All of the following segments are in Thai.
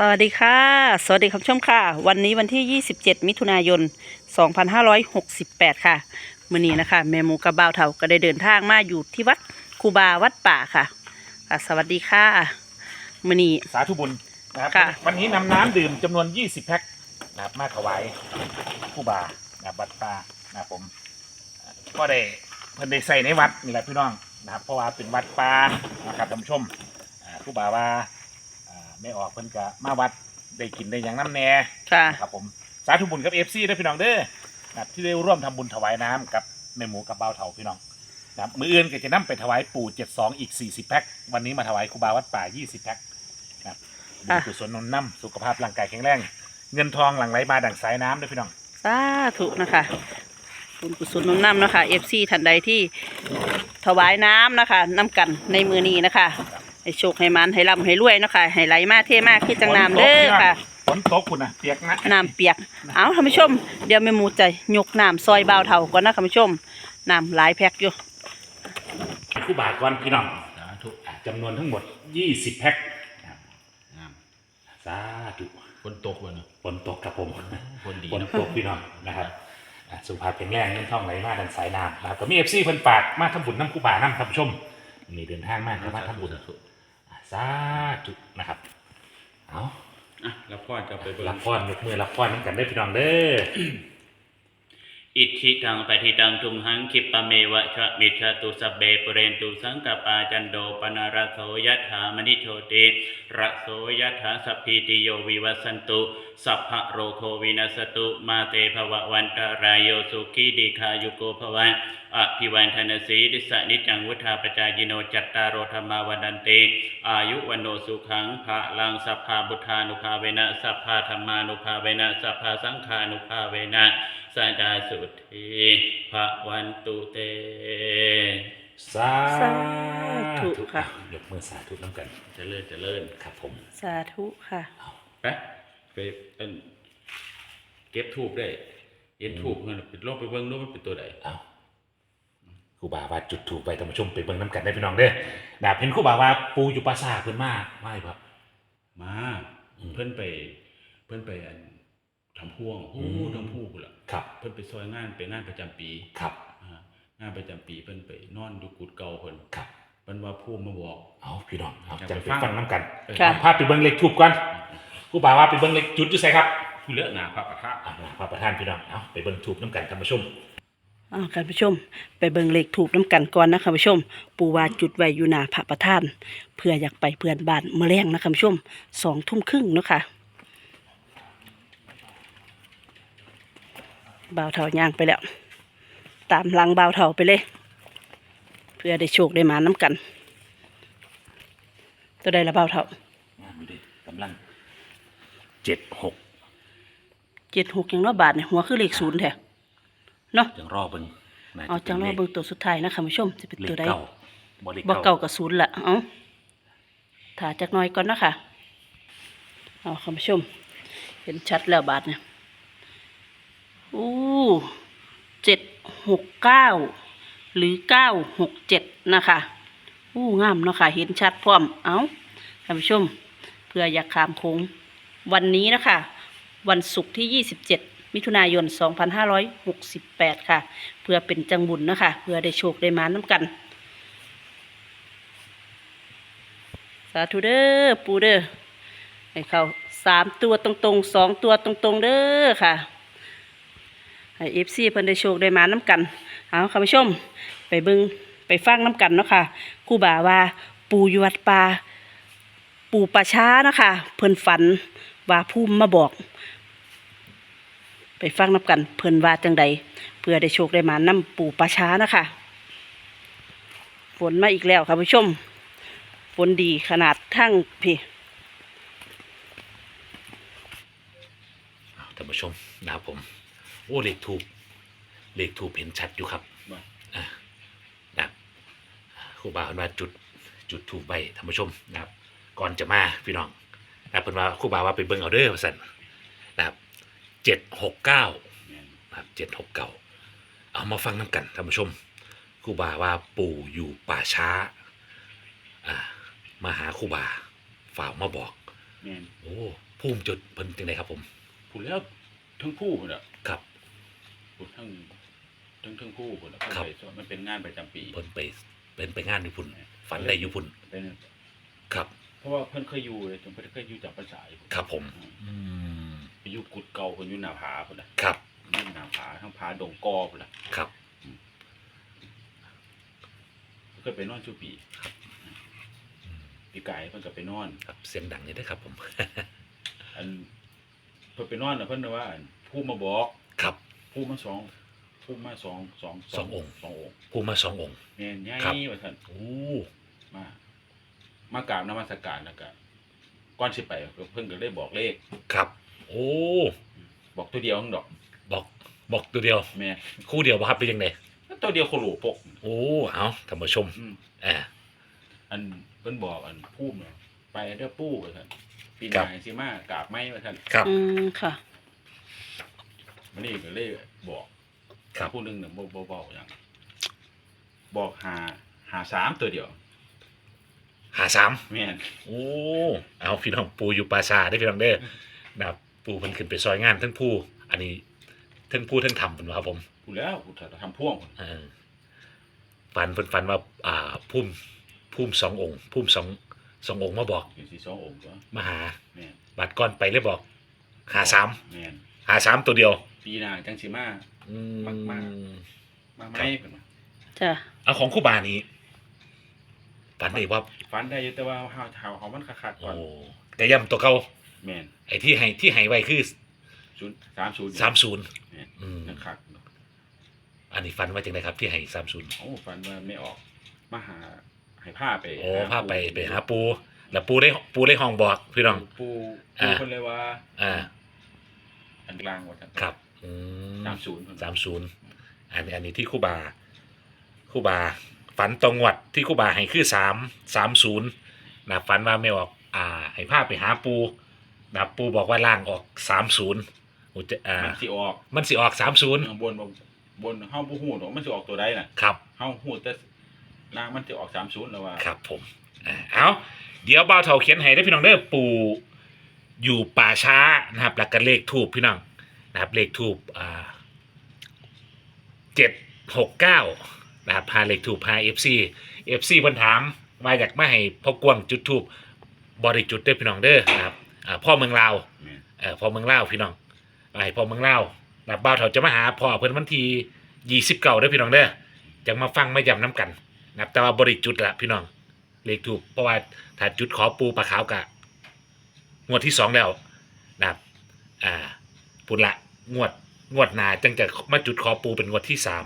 สวัสดีค่ะ สวัสดีคุณผู้ชมค่ะ วันนี้วันที่ 27 มิถุนายน 2568 ค่ะมื่อนี้นะคะ แม่หมูกับบ่าวเถาก็ได้เดินทางมาอยู่ที่วัดครูบาวัดป่าค่ะอะ สวัสดีค่ะมื่อนี้ สาธุบุญนะครับค่ะ วันนี้นำน้ำดื่มจำนวน 20 แพ็คนะครับมาถวายผู้บานะครับวัดป่านะครับผมอ่าก็ได้เพิ่นได้ใส่ในวัดนี่แหละพี่น้องนะครับเพราะว่าเป็นวัดป่านะครับท่านผู้ชมอ่าผู้บาว่าอ่า ไม่ออกเพิ่นก็มาวัดได้กินได้อย่างน้ำแน่ค่ะ นะครับผมสาธุบุญกับเอฟซีด้วยพี่น้องเด้อนะครับที่ได้ร่วมทำบุญถวายน้ำกับแม่หมูกับบ่าวเถาพี่น้องนะครับมืออื่นก็จะนำไปถวายปู่72อีก40แพ็ควันนี้มาถวายครูบาวัดป่า20แพ็คนะครับมีอะ กุศลหนนน้ำสุขภาพร่างกายแข็งแรงเงินทองหลั่งไหลมาดั่งสายน้ำด้วยพี่น้อง สาธุนะคะคุณกุศลหนุนนำนะคะ FC ท่านใดที่ถวายน้ำนะคะน้ำกันในมือนี้นะคะ ให้โชคให้มันให้ร่ำให้รวยเนาะคะให้ไหลมาเทมากขึ้นจังน้ำเด้อค่ะฝนตกคุณนะเปียกนะน้ำเปียก เอาท่านผู้ชม เดี๋ยวแม่หมูจะยกน้ำซอยเบาวเท่าก่อนนะท่านผู้ชมน้ำหลายแพ็คอยู่ครูบาก่อนพี่น้องสาธุอะจำนวนทั้งหมด 20 แพ็คนะครับงามสาธุฝนตกวะเนาะฝนตกครับผมฝนดีฝนเนาะตกพี่น้องนะครับอะสุขภาพแข็งแรงเงินทองไหลมาดันสายน้ำนะครับก็มีเอฟซีเพิ่นฝากมาทำบุญน้ำคู่บาน้ำท่านผู้ชมนี่เดินทางมากครับมาทำบุญ สาธุอะสาธุนะครับเอาอะแล้วพ่อจะไปเบิ่งรับพรยกมือรับพรน้ำกันได้อพี่น้องเด้อ อิทธิตังปฏิตังทุมหังคิปะเมวะชะมิชะตุสพเบปุเรนตุสังกปาจันโดปนารโสยถามณิโชติระโสยถาสัพพิติโยวิวัสสันตุ สัพพะโรโควินัสตุมาเตภวะวันตรายโยสุขีดีคายุโกภวะ อภิวันธนสีดิสะนิจังวุธาปจายโนจัตตารโอธรรมาวันดันติอายุวันโนสุขังภะลังสัพพาบุทานุภาเวนะสัพพาธรรมานุภาเวนะสัพพาสังฆานุภาเวนะสัจจาสุทีภะวันตุเต สาสาธุค่ะ ยกมือสาธุน้ำกันเจริญเจริญครับผมสาธุค่ะ ไปไปเป็นเก็บทูบได้เก็บทูบเงินปิดลงไปเบิ่งดูมันเป็นตัวใด เอาค รูบาว่าจุดถูกไปท่านผู้ชมไปเบิ่งน้ำกันได้อพี่น้องเด้อนะครับเห็นครูบาว่าปูอยู่ปราสาทเพิ่นมาไม่ครับมาอืมเพิ่นไป เพิ่นไปอันทำพ่วงโอ้อืมทำพ่วงพุ่นล่ะครับ เพิ่นไปซอยงานไปงานประจำปีครับอ่างานประจำปีเพิ่นไปนอนอยู่กุดเก่าเพิ่นครับเพิ่นว่าผู้มาบอกเอาพี่น้องเอาอยากจะไปไปฟังฟังน้ำกันค่ะเอาภาพไปเบิ่งเลขถูกก่อนครูบาว่าไปเบิ่งเลขจุดอยู่ไสครับผู้เลือกหนาพระประทับอ่าพระประธานพี่น้องเอาไปเบิ่งถูกน้ำกันท่านผู้ชมเอาท่านผู้ชม ไปเบิ่งเลขถูกน้ำกันก่อนนะท่านผู้ชม ปูว่าจุดไว้อยู่หน้าพระประธาน เพื่ออยากไปเพื่อนบ้านเมื่อแรงนะท่านผู้ชมสองทุ่มครึ่งเนาะค่ะบ่าวเถาย่างไปแล้ว ตามหลังบ่าวเถาไปเลย เพื่อได้โชคได้หมาน้ำกัน ตัวใดละบ่าวเถางามอยู่ดิกำลังเจ็ดหกเจ็ดหกยังเนาะบาทเนี่ยหัวคือเลขศูนย์แท้ เนาะจังรอเบิ่งน่เอาจังรอเบิ่งตัวสุดท้ายนะคุณผู้ชมจะเป็นเลตัวขใดเก้าบ่เลขบ่เก้าเก่ากับศูนย์ละเอาถ่าจักหน่อยก่อนเนาะคะเอาคุณผู้ชม เห็นชัดแล้วบาทเนี่ยอู้เจ็ดหกเก้าหรือเก้าหกเจ็ดนะคะอู้งามเนาะค่ะเห็นชัดพร้อมเอาท่านผู้ชม เพื่ออยากขามโค้งวันนี้นะคะ วันศุกร์ที่27 มิถุนายน 2568 ค่ะ เพื่อเป็นจังบุญนะคะ เพื่อได้โชคได้มาน้ำกัน สาธุเด้อปูเด้อให้เขาสามตัวตรงๆสองตัวตรงๆเด้อค่ะให้เอฟซีเพิ่นได้โชคได้มาน้ำกัน เอาค่ะผู้ชม ไปเบิงไปฟังน้ำกันเนาะค่ะครูบาว่าปูอยู่วัดป่าปูป่าช้านะคะเพิ่นฝันว่าภูมิมาบอก ไปฟังน้ำกันเพิ่นว่าจังใดเพื่อได้โชคได้มาน้ำปูป่าช้านะคะฝนมาอีกแล้วค่ะผู้ชมฝนดีขนาดทั้งพี่เอาท่านผู้ชมนะครับผมโอ้เลขถูกเลขถูกเห็นชัดอยู่ครับว่า อะนะครับครูบาเพิ่นว่าจุดจุดถูกใบท่านผู้ชมนะครับ ก่อนจะมาพี่น้องนะครับเพิ่นว่าครูบาว่าไปเบิ่งเอาเด้อว่าซั่นนะครับ เจ็ดหกเก้าแม่นนะครับเจ็ดหกเก้าเอามาฟังน้ำกันท่านผู้ชมครูบาว่าปู่อยู่ป่าช้า อ่ามาหาครูบาฝ่าวมาบอกแม่นโอ้ภูมิจุดเพิ่นจังไดครับผมผู้แล้วทั้งผู้พุ่นน่ะครับผู้ทั้งทั้งทั้งผู้พุ่นน่ะครับเพิ่นไปสอนมันเป็นงานประจำปี เพิ่นไปเป็นไปงานอยู่พุ่น ฝันได้อยู่พุ่นเป็น ครับ เพราะว่าเพิ่นเคยอยู่เลยจนเพิ่นเคยอยู่จากภาษาอยู่ครับผม อืมไป อยู่กุดเก่าเพิ่นอยู่หน้าผาพุ่นน่ะครับ อยู่หน้าผาทั้งผาดงกอพุ่นน่ะครับเคยไปนอนชูปีปีกายเพิ่นก็ไปนอน ครับเสียงดังนี่ได้อครับผม อันเพิ่นไปนอนน่ะเพิ่นน่ะว่าอันผู้มาบอกครับ ผู้มาสองผู้มาสองสองสององค์ สององค์ภูมิมาสององค์ แม่นใหญ่ครับ ว่าซั่น โอ้มามากราบนมัสการแล้วก็ก่อนสิไปเพิ่นก็เลยบอกเลข ครับ โอ้บอกตัวเดียวนึงดอกบอกบอกตัวเดียว แม่คู่เดียวบ่ครับเป็นยังไงตัวเดียวโคโลปกโอ้เอาท่านผู้ชมอืมอ่า อันเพิ่นบอกอันพูดเนาะไปเด้อปู่ว่าซั่นปีหครัน้าบสิมากราบไม้ว่าซั่นครับ อืมค่ะ มันนี่ก็เลยบอกครับ ผู้หนึงน่ะบ่บ่บอกหยังบอกหาหาสามตัวเดียว หาสามแม่นโอ้เอาพี่น้องปูอยู่ปราชาได้อพี่น้องเด้อนะครับ ปูเพิ่นขึ้นไปซอยงานทั้งผู้อันนี้ทั้งผู้ทั้งทำเป็นว่าครับผมพูดแล้วกูทำพ่วงเออฝันเพิ่นฝันว่าอ่าพุ่มพุ่มสององค์พุ่มสองสององค์มาบอกอยู่สิสององค์ตัวมาหาแม่นบัดก่อนไปเลยบอกหาสามแม่นหาสามตัวเดียวปีหน้าจังสิมา อืมมาก มาไหมเพิ่นว่าจ้ะเอาของคู่บานี้ฝันได้ว่าฝันได้อยู่แต่ว่าเฮาเฮาเขามันคักๆก่โอ้อนแต่ย้ำตัวเก่า แม่นไอ้ที่ให้ที่ให้ไว้คือศูนย์สามศูนย์สามศูนย์แม่นอืมนักคักอันนี้ฝันว่าจังไดครับที่ให้สามศูนย์โอ้ฝันว่าไม่ออกมาหาให้ผ้าไปโอ้หพาไปปู่ไปหาปู แล้วปูได้ปูได้ห้องบอกพี่น้องปูอ่าปูเพิ่นเลยว่า อ่า อันกลางว่าซั่นครับอืมสามศูนย์เพิ่นสามศูนย์อันนี้อันนี้ที่ครู่บาครู่บาฝันตรงวัดที่ครู่บาให้คือสามสามศูนย์นะฝันว่าไม่ออก อ่า ให้พาไปหาปู นะปูบอกว่าล่างออกสามศูนย์อ่ามันสิออกมันสิออกสามศูนย์ข้างบนบ่บนเฮาบ่ฮู้ดอกมันสิออกตัวใดน่ะครับเฮาฮู้แต่ล่างมันสิออก30แล้วว่าครับผมอ่าเอาเดี๋ยวบ่าวเถาเขียนให้ได้อพี่น้องเด้อปู่อยู่ป่าช้านะครับแล้วก็เลขทูบพี่น้องนะครับเลขทูบอ่าเจ็ดหกเก้านะครับพาเลขทูบพาเอฟซีเอฟซีเพิ่นถามว่าอยากมาให้พ่อกวางจุดทูบบริจุดเด้อพี่น้องเด้อนะครับ อ่าพ่อเมืองลาวแม่นเอ่อพ่อเมืองลาวพี่น้องไอ้พ่อเมืองลาวนะครับบ่าวเถาจะมาหาพ่อเพิ่นวันที่ยี่สิบเก้าเด้อพี่น้องเด้อจังมาฟังมาย้ำน้ำกันนะครับแต่ว่าบริจุดละพี่น้องเลขถูกเพราะว่าถ้าจุดขอปูปลาขาวกะงวดที่สองแล้วนะครับอ่าปุนละงวดงวดหนาจังจะมาจุดขอปูเป็นงวดที่สาม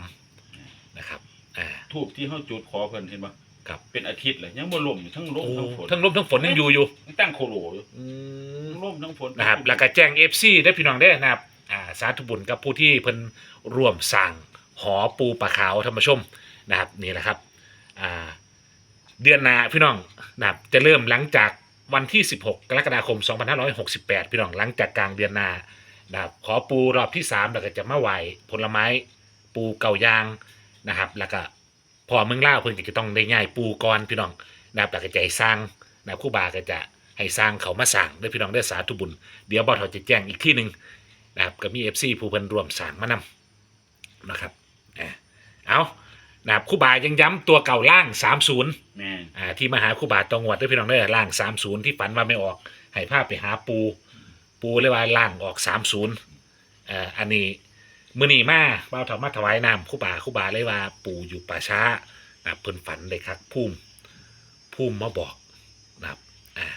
นะครับอ่า ทูบที่เฮาจุดขอเพิ่นเห็นบ่ ครับ เป็นอาทิตย์เลยยังบ่ล่มอยู่ทั้งลมโอ้ทั้งฝนทั้งลมทั้งฝนยังอยู่อยู่ยังตั้งโคโลอยู่อืมทั้งลมทั้งฝนนะครับแล้วก็แจ้งเอฟซีได้อพี่น้องได้อนะครับอ่าสาธุบุญกับผู้ที่เพิ่นร่วมสร้างหอปูปลาขาวธรรมชมนะครับนี่แหละครับอ่าเดือนหนาพี่น้องนะครับจะเริ่มหลังจากวันที่ 16 กรกฎาคม 2568 พี่น้องหลังจากกลางเดือนหนานะครับขอปูรอบที่3แล้วก็จะมาไหวผลไม้ปูเก่ายางนะครับแล้วก็ พอเมืองล่าวเพิ่นก็จะต้องได้ง่ายปูก่อนพี่น้องนะครับแล้วก็จะให้สร้างนะครับครู่บาก็จะให้สร้างเขามาสร้างเด้อพี่น้องได้อสาธุบุญเดี๋ยวบอทจะแจ้งอีกที่หนึ่งนะครับก็มีเอฟซีผู้เพิ่นร่วมสร้างมานำนะครับอ่าเอานะครับครู่บายังย้ำตัวเก่าล่าง 30 แม่นอ่าที่มาหาครู่บาตองวดด้วยพี่น้องเด้อล่าง30ที่ฝันว่าไม่ออกให้ภาพไปหาปู ปูเลยว่าล่างออก30อ่าอันนี้ มื้อนี้มาเบ้าถอมาถวายน้ำครู่บาครู่บาเลยว่าปูอยู่ป่าช้านะครับเพิ่นฝันเลยครับพุ่มพุ่มมาบอกนะครับอ่า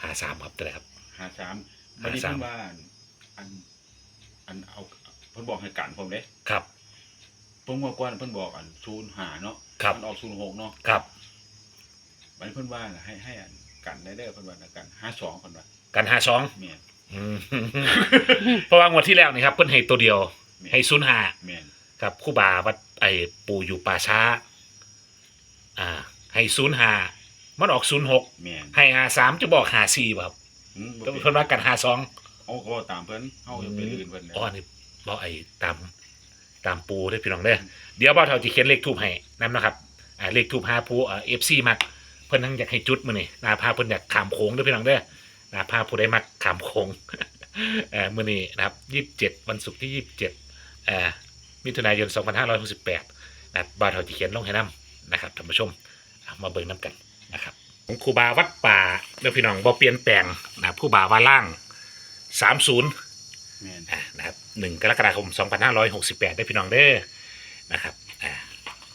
หาสามครับตัวไหนครับ53บัดนี้53เพิ่นว่าอัน อันเอาเพิ่นบอกให้กันผมเด้ครับเพิ่นว่าก่อนเพิ่นบอกอัน05เนาะครับมันออก06เนาะครับบัดนี้เพิ่นว่าน่ะให้ให้อันกันได้เด้อเพิ่นว่าน่ะกัน52เพิ่นว่ากันหาสองแม่น เพราะว่างวดที่แล้วนี่ครับเพิ่นให้ตัวเดียวแม่นให้ศูนย์หาแม่นครับครู่บาวัดไอ้ปู่อยู่ป่าช้า อ่า ให้ศูนย์หามันออกศูนย์หกแม่นให้หาสามจะบอกหาสี่ครับอืมบ่เพิ่นเป็นเพิ่นว่ากันหาสองเอาก็ตามเพิ่นเฮาจะไปลื่นเพิ่นอ๋อนี่บอกไอ้ตามตามปูได้อพี่น้องเด้อเดี๋ยวบ่าวเฒ่าจะเขียนเลขทูบให้นํนะครับอ่าเลขทูบหาปูอ่า FC มักเพิ่นทั้งอยากให้จุดมื้อนี่นะพาเพิ่นอยากขามโค้งเด้อพี่น้องเด้อ นะครับพาผู้ได้มักขามโคงเอ่อมื่อนี้นะครับยี่สิบเจ็ดวันศุกร์ที่ยี่สิบเจ็ดเอ่อมิถุนายนสองพันห้าร้อยหกสิบแปดนะครับบาทเทาจะเขียนลงให้น้ำนะครับท่านผู้ชมเอามาเบิ่งน้ำกันนะครับของครูบาวัดป่าเด้อพี่น้องบ่เปลี่ยนแปลงนะครับผู้บาว่าล่างสามศูนย์แม่นอ่านะครับหนึ่งกรกฎาคม2568ได้พี่น้องเด้อนะครับอ่า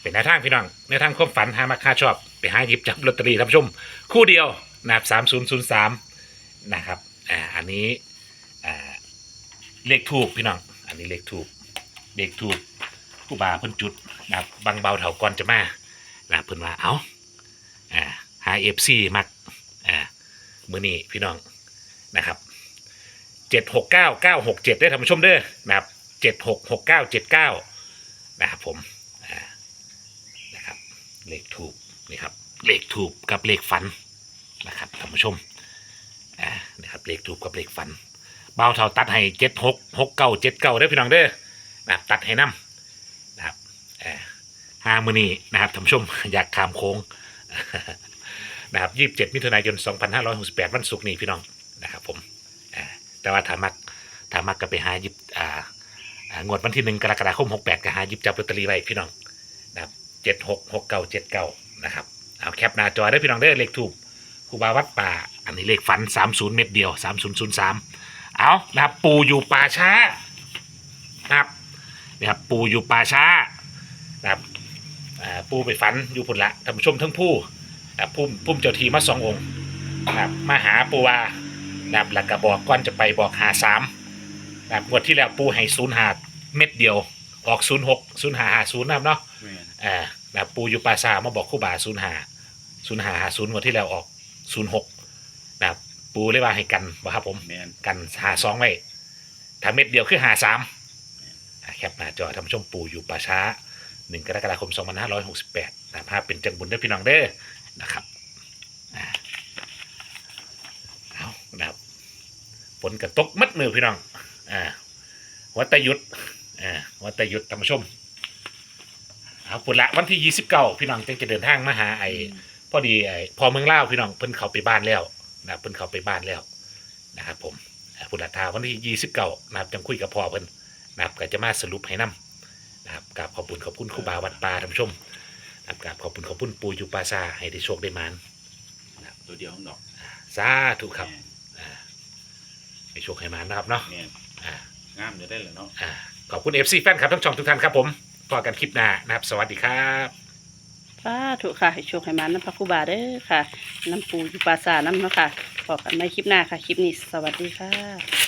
เป็นแนวทางพี่น้องแนวทางความฝันหามาค่าชอบ ไปหาหยิบจับลอตเตอรี่ท่านผู้ชม คู่เดียวนะครับ3003น นะครับ อ่า อันนี้ อ่า เลขถูกพี่น้อง อันนี้เลขถูก เลขถูกผู้บาเพิ่นจุดนะครับบางเบาเถาก่อนจะมานะครับเพิ่นว่า เอาอ่า หา FC มัก อ่า มือนี้พี่น้อง นะครับเจ็ดหกเก้าเก้าหกเจ็ดได้ท่านผู้ชมเด้อ นะครับเจ็ดหกหกเก้าเจ็ดเก้านะครับผม อ่า นะครับ เลขถูกนี่ครับ เลขถูกกับเลขฝันนะครับท่านผู้ชม อ่านะครับเลขถูกกับเลขฝันเบาเท่าตัดให้เจ็ดหกหกเก้าเจ็ดเก้าได้อพี่น้องเด้อนะครับตัดให้น้ำนะครับอ่าห้ามือนี้นะครับท่านผู้ชมอยากขามโค้งนะครับยี่สิบเจ็ดมิถุนายนสองพันห้าร้อยหกสิบแปดวันศุกร์นี้พี่น้องนะครับผมอ่าแต่ว่าถามักถามักก็ไปหาหยิบอ่างวดวันที่หนึ่งกรกฎาคมหกแปดก็หาหยิบจับลอตเตอรี่ไว้พี่น้องนะครับเจ็ดหกหกเก้าเจ็ดเก้านะครับเอาแคปหน้าจอได้พี่น้องได้เลขถูกครูบาวัดป่า อันนี้เลขฝันสามศูนย์เม็ดเดียวสามศูนย์ศูนย์สามเอานะครับปูอยู่ป่าช้านะครับนะครับปูอยู่ป่าช้านะครับอ่าปูไปฝันอยู่พุ่นละท่านผู้ชมทั้งผู้นะครับพุ่มพุ่มเจ้าทีมาสององค์นะครับมาหาปูว่านะครับแล้วก็บอกก่อนจะไปบอกหาสามนะครับงวดที่แล้วปูให้ศูนย์หาเม็ดเดียวออกศูนย์หกศูนย์หาหาศูนย์นะครับเนาะแม่นอ่านะครับปูอยู่ปราซามาบอกคู่บาศูนย์หาศูนย์หาหาศูนย์งวดที่แล้วออกศูนย์หก นะครับปูเลยว่าให้กันบ่ครับผมแม่นกันหาสองไว้ถ้าเม็ดเดียวคือหาสามแคปหน้าจอทำช่วงปูอยู่ป่าช้าหนึ่งกรกฎาคมสองพันห้าร้อยหกสิบแปดนะภาพเป็นจังบุญเด้อพี่น้องเด้อนะครับอ่าเอานะครับฝนกระตกมัดมือพี่น้องอ่าวัดตะยุทธอ่าวัดตะยุทธท่านผู้ชมเอาปุ่นละวันที่ยี่สิบเก้าพี่น้องจึงจะเดินทางมาหาไอ้พอดีไอ้พอเมืองเล่าวพี่น้องเพิ่นเขาไปบ้านแล้ว นะครับเพิ่นเขาไปบ้านแล้วนะครับผมอ่าพุทธทาวันที่ยี่สิบเก้านะครับจังคุยกับพ่อเพิ่นนะครับก็จะมาสรุปให้นํนะครับกราบขอบคุณขอบคุณครูบาวัดป่าท่านผู้ชมนะครับกราบขอบคุณขอบคุณปู่อยู่ปราซาให้ได้โชคได้มานตัวเดียวของดอกสาธุครับแม่นอ่าให้โชคให้มานนะครับเนาะแม่นอ่างามอยู่ได้เหรอเนาะอ่าขอบคุณ FC แฟนครับทั้งช่องทุกท่านครับผมพอกันคลิปหน้านะครับ สวัสดีครับ สาธุค่ะให้โชคให้มันน้ำพระคูบาเด้อค่ะ น้ำปูอยู่ปราสาน้ำเนาะค่ะบอกกันในคลิปหน้าค่ะ คลิปนี้ สวัสดีค่ะ